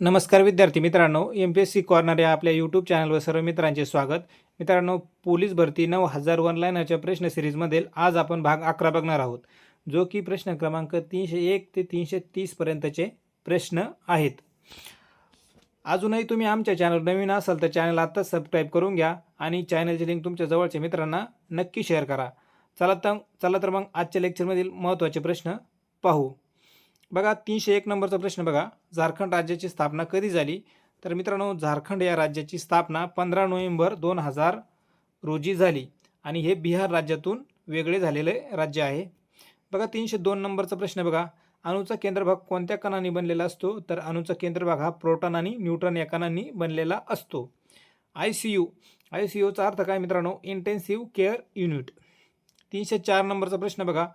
नमस्कार विद्यार्थी मित्रांनो M P S C corner या आपल्या यूट्यूब चॅनलवर सर्व मित्रांचे स्वागत. मित्रांनो पोलीस भरती नऊ हजार वन लाईनच्या प्रश्न सिरीजमधील आज आपण भाग अकरा बघणार आहोत जो की प्रश्न क्रमांक तीनशे एक ते तीनशे तीसपर्यंतचे प्रश्न आहेत. अजूनही तुम्ही आमच्या चॅनल नवीन असाल तर चॅनल आत्ताच सबस्क्राईब करून घ्या आणि चॅनलची लिंक तुमच्या जवळच्या मित्रांना नक्की शेअर करा. चला तर चला तर मग आजच्या लेक्चरमधील महत्त्वाचे प्रश्न पाहू. बघा तीनशे एक नंबरचा प्रश्न बघा. झारखंड राज्याची स्थापना कधी झाली? तर मित्रांनो झारखंड या राज्याची स्थापना पंधरा नोव्हेंबर दोन हजार रोजी झाली. आणि हे बिहार राज्यातून वेगळे झालेले राज्य आहे. बघा तीनशे दोन नंबरचा प्रश्न बघा. अणूचा केंद्रभाग कोणत्या कणांनी बनलेला असतो? तर अणूचा केंद्रभाग हा प्रोटॉन आणि न्यूट्रॉन या कणांनी बनलेला असतो. I C U. I C यूचा अर्थ काय मित्रांनो? इंटेन्सिव्ह केअर युनिट तीनशे चार नंबरचा प्रश्न बघा.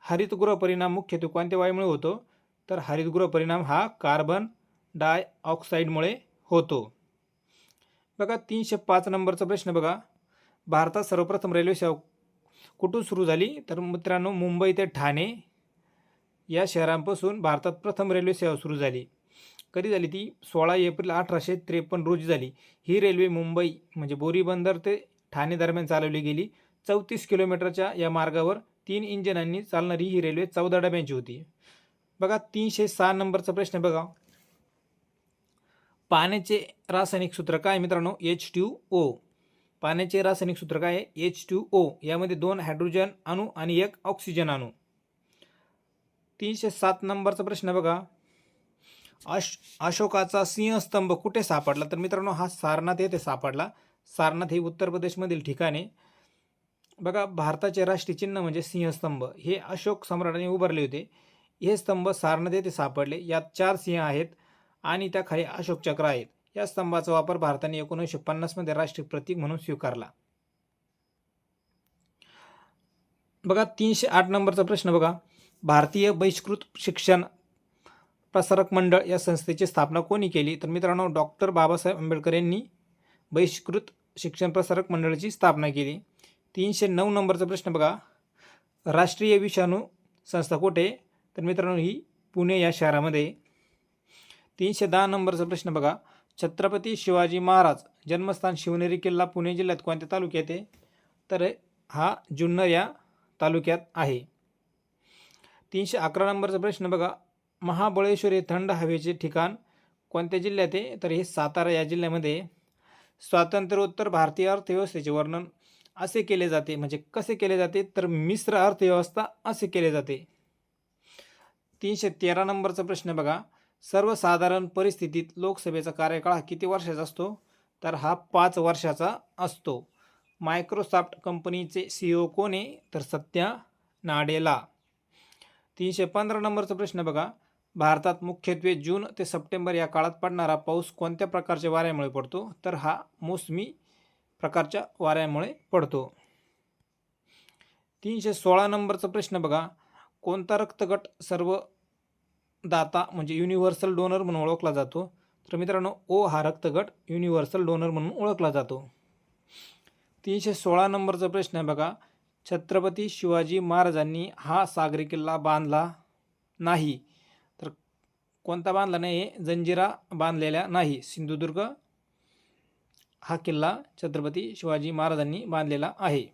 हरितगृह परिणाम मुख्यत्वे कोणत्या वायूमुळे होतो? तर हरितगृह परिणाम हा कार्बन डायऑक्साईडमुळे होतो. बघा तीनशे पाच नंबरचा प्रश्न बघा. भारतात सर्वप्रथम रेल्वे सेवा कुठून सुरू झाली? तर मित्रांनो मुंबई ते ठाणे या शहरांपासून भारतात प्रथम रेल्वे सेवा सुरू झाली. कधी झाली ती? सोळा एप्रिल अठराशे त्रेपन्न रोजी झाली. ही रेल्वे मुंबई म्हणजे बोरीबंदर ते ठाणे दरम्यान चालवली गेली. चौतीस किलोमीटरच्या या मार्गावर तीन इंजिनांनी चालणारी ही रेल्वे चौदा डब्यांची होती. बघा तीनशे सहा नंबरचा प्रश्न बघा. पाण्याचे रासायनिक सूत्र काय मित्रांनो? एच ट्यू ओ पाण्याचे रासायनिक सूत्र काय आहे? एच टू ओ यामध्ये दोन हायड्रोजन अणू आणि एक ऑक्सिजन अणू. तीनशे सात नंबरचा प्रश्न बघा. अश अशोकाचा सिंहस्तंभ कुठे सापडला? तर मित्रांनो हा सारनाथ येथे सापडला. सारनाथ हे उत्तर प्रदेशमधील ठिकाणे बघा भारताचे राष्ट्रीय चिन्ह म्हणजे सिंहस्तंभ. हे अशोक सम्राटाने उभारले होते. हे स्तंभ सारनाथ ते सापडले. यात चार सिंह आहेत आणि त्या खाली अशोक चक्र आहेत. या स्तंभाचा वापर भारताने एकोणीसशे पन्नासमध्ये राष्ट्रीय प्रतीक म्हणून स्वीकारला. बघा तीनशे आठ नंबरचा प्रश्न बघा. भारतीय बहिष्कृत शिक्षण प्रसारक मंडळ या संस्थेची स्थापना कोणी केली? तर मित्रांनो डॉक्टर बाबासाहेब आंबेडकर यांनी बहिष्कृत शिक्षण प्रसारक मंडळाची स्थापना केली. तीनशे नऊ नंबरचा प्रश्न बघा. राष्ट्रीय विषाणू संस्था कुठे? तर मित्रांनो ही पुणे या शहरामध्ये तीनशे दहा नंबरचा प्रश्न बघा. छत्रपती शिवाजी महाराज जन्मस्थान शिवनेरी किल्ला पुणे जिल्ह्यात कोणत्या तालुक्यात आहे? तर हा जुन्नर या तालुक्यात आहे. तीनशे अकरा नंबरचा प्रश्न बघा. महाबळेश्वर हे थंड हवेचे ठिकाण कोणत्या जिल्ह्यात आहे? तर हे सातारा या जिल्ह्यामध्ये स्वातंत्र्योत्तर भारतीय अर्थव्यवस्थेचे वर्णन असे केले जाते. म्हणजे कसे केले जाते? तर मिश्र अर्थव्यवस्था असे केले जाते. तीनशे तेरा नंबरचा प्रश्न बघा. सर्वसाधारण परिस्थितीत लोकसभेचा कार्यकाळ हा किती वर्षाचा असतो? तर हा पाच वर्षाचा असतो. मायक्रोसॉफ्ट कंपनीचे सी ओ कोण आहे? तर सत्या नाडेला. तीनशे पंधरा नंबरचा प्रश्न बघा. भारतात मुख्यत्वे जून ते सप्टेंबर या काळात पडणारा पाऊस कोणत्या प्रकारच्या वाऱ्यामुळे पडतो? तर हा मोसमी प्रकारच्या वाऱ्यामुळे पडतो. तीनशे सोळा नंबरचा प्रश्न बघा. कोणता रक्तगट सर्व दाता म्हणजे युनिव्हर्सल डोनर म्हणून ओळखला जातो. तर मित्रांनो ओ हा रक्तगट युनिव्हर्सल डोनर म्हणून ओळखला जातो. तीनशे सोळा नंबरचा प्रश्न आहे बघा. छत्रपती शिवाजी महाराजांनी हा सागरी किल्ला बांधला नाही. तर कोणता बांधला नाही? जंजिरा बांधलेल्या नाही. सिंधुदुर्ग हा किल्ला छत्रपती शिवाजी महाराजांनी बांधलेला आहे.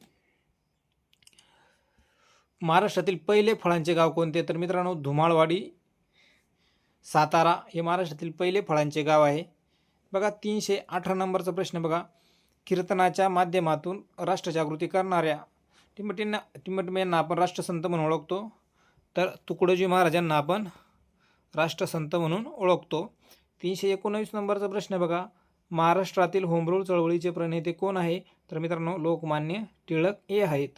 महाराष्ट्रातील पहिले फळांचे गाव कोणते? तर मित्रांनो धुमाळवाडी सातारा हे महाराष्ट्रातील पहिले फळांचे गाव आहे. बघा तीनशे अठरा नंबरचा प्रश्न बघा. कीर्तनाच्या माध्यमातून राष्ट्रजागृती करणाऱ्या टिमटिंना टिमटिम यांना आपण राष्ट्रसंत म्हणून ओळखतो. तर तुकडोजी महाराजांना आपण राष्ट्रसंत म्हणून ओळखतो. तीनशे एकोणावीस नंबरचा प्रश्न बघा. महाराष्ट्रातील होमरूल चळवळीचे प्रणेते कोण आहे? तर मित्रांनो लोकमान्य टिळक हे आहेत.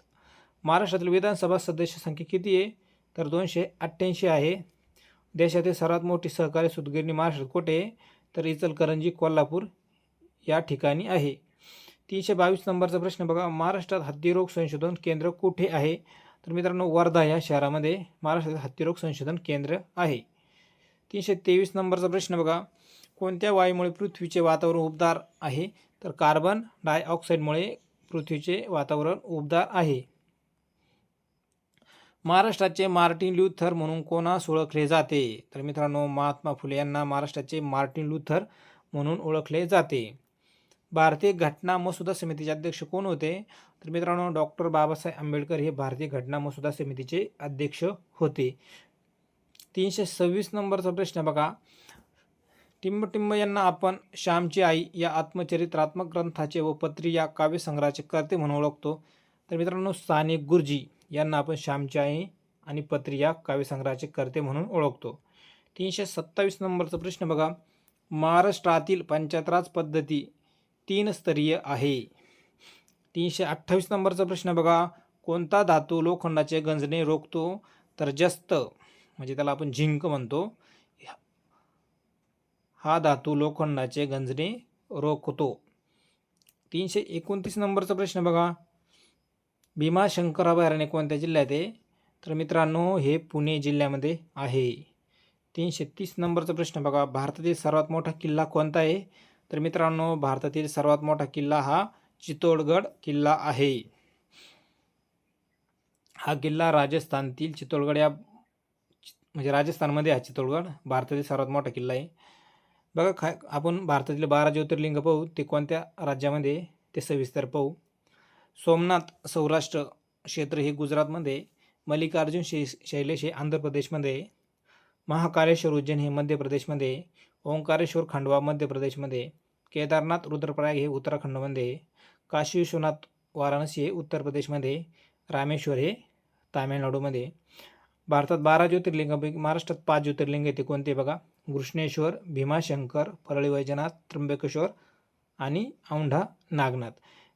महाराष्ट्रातील विधानसभा सदस्य संख्या किती आहे? तर दोनशे अठ्ठ्याऐंशी आहे. देशातील सर्वात मोठी सहकारी सुतगिरणी महाराष्ट्रात कुठे आहे? तर इचलकरंजी कोल्हापूर या ठिकाणी आहे. तीनशे बावीस नंबरचा प्रश्न बघा. महाराष्ट्रात हत्तीरोग संशोधन केंद्र कुठे आहे? तर मित्रांनो वर्धा या शहरामध्ये महाराष्ट्रात हत्तीरोग संशोधन केंद्र आहे. तीनशे तेवीस नंबरचा प्रश्न बघा. कोणत्या वायूमुळे पृथ्वीचे वातावरण उबदार आहे? तर कार्बन डायऑक्साईडमुळे पृथ्वीचे वातावरण उबदार आहे. महाराष्ट्राचे मार्टिन लुथर म्हणून कोणास ओळखले जाते. तर मित्रांनो महात्मा फुले यांना महाराष्ट्राचे मार्टिन लुथर म्हणून ओळखले जाते. भारतीय घटना मसुदा समितीचे अध्यक्ष कोण होते? तर मित्रांनो डॉक्टर बाबासाहेब आंबेडकर हे भारतीय घटना मसुदा समितीचे अध्यक्ष होते. तीनशे सव्वीस नंबरचा प्रश्न बघा. टिंबटिंब यांना आपण श्यामची आई या आत्मचरित्रात्मक ग्रंथाचे व पत्री या काव्यसंग्रहाचे कर्ते म्हणून ओळखतो. तर मित्रांनो साने गुरुजी यांना आपण श्यामची आई आणि पत्री या काव्यसंग्रहाचे कर्ते म्हणून ओळखतो. तीनशे सत्तावीस नंबरचा प्रश्न बघा. महाराष्ट्रातील पंचायतराज पद्धती तीन स्तरीय आहे. तीनशे अठ्ठावीस नंबरचा प्रश्न बघा. कोणता धातू लोखंडाचे गंजणे रोखतो? तर जस्त म्हणजे त्याला आपण झिंक म्हणतो. हा धातू लोखंडाचे गंजणे रोखतो. तीनशे एकोणतीस नंबरचा प्रश्न बघा. भीमाशंकर अभयारण्य कोणत्या जिल्ह्यात आहे. तर मित्रांनो हे पुणे जिल्ह्यामध्ये आहे. तीनशे तीस नंबरचा प्रश्न बघा. भारतातील सर्वात मोठा किल्ला कोणता आहे? तर मित्रांनो भारतातील सर्वात मोठा किल्ला हा चित्तोडगड किल्ला आहे. हा किल्ला राजस्थानतील चित्तोडगड या म्हणजे राजस्थानमध्ये हा चित्तोडगड भारतातील सर्वात मोठा किल्ला आहे. बघा खा आपण भारतातील बारा ज्योतिर्लिंग पाहू. ते कोणत्या राज्यामध्ये ते सविस्तर पाहू. सोमनाथ सौराष्ट्र क्षेत्र हे गुजरातमध्ये मल्लिकार्जुन शै शैलेश हे आंध्र प्रदेशमध्ये महाकालेश्वर उज्जैन हे मध्य प्रदेशमध्ये ओंकारेश्वर खंडवा मध्य प्रदेशमध्ये केदारनाथ रुद्रप्रयाग हे उत्तराखंडमध्ये काशी विश्वनाथ वाराणसी हे उत्तर प्रदेशमध्ये रामेश्वर हे तामिळनाडूमध्ये. भारतात बारा ज्योतिर्लिंगापैकी महाराष्ट्रात पाच ज्योतिर्लिंग येते कोणते बघा? घृष्णेश्वर भीमाशंकर परळी वैजनाथ त्र्यंबकेश्वर आणि औंढा नागनाथ.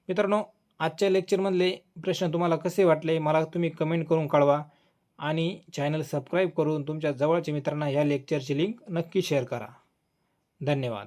मित्रांनो आजच्या लेक्चरमधले प्रश्न तुम्हाला कसे वाटले मला तुम्ही कमेंट करून कळवा आणि चॅनल सबस्क्राईब करून तुमच्या जवळच्या मित्रांना या लेक्चरची लिंक नक्की शेअर करा. धन्यवाद.